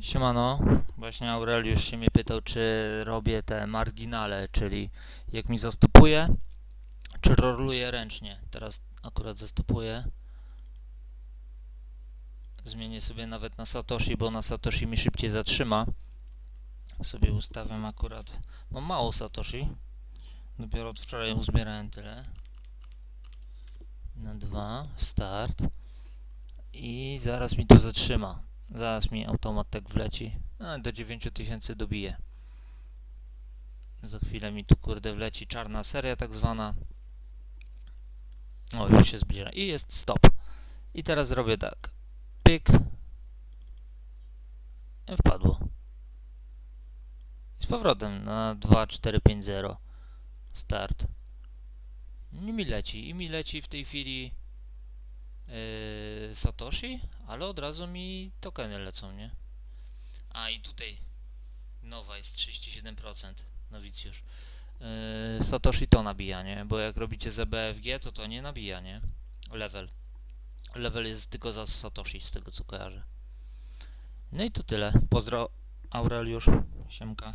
Siemano, właśnie Aureliusz się mnie pytał, czy robię te marginale, czyli jak mi zastopuje, czy roluję ręcznie. Teraz akurat zastopuję. Zmienię sobie nawet na Satoshi, bo na Satoshi mi szybciej zatrzyma. Sobie ustawiam akurat. Mam mało Satoshi. Dopiero od wczoraj uzbierałem tyle. Na dwa, start. I zaraz mi to zatrzyma. Zaraz mi automat tak wleci. A, do 9000 dobije. Za chwilę mi tu kurde wleci czarna seria tak zwana. O, już się zbliża. I jest stop. I teraz zrobię tak. Pyk. I wpadło. I z powrotem na 2, 4, 5, 0. Start. I mi leci. I mi leci w tej chwili yy, Satoshi, ale od razu mi tokeny lecą, nie? A i tutaj nowa jest 37%, nowicjusz. Yy, Satoshi to nabija, nie? Bo jak robicie ZBFG, to to nie nabija, nie? Level. Level jest tylko za Satoshi, z tego co kojarzę. No i to tyle. Pozdro Aureliusz. Siemka.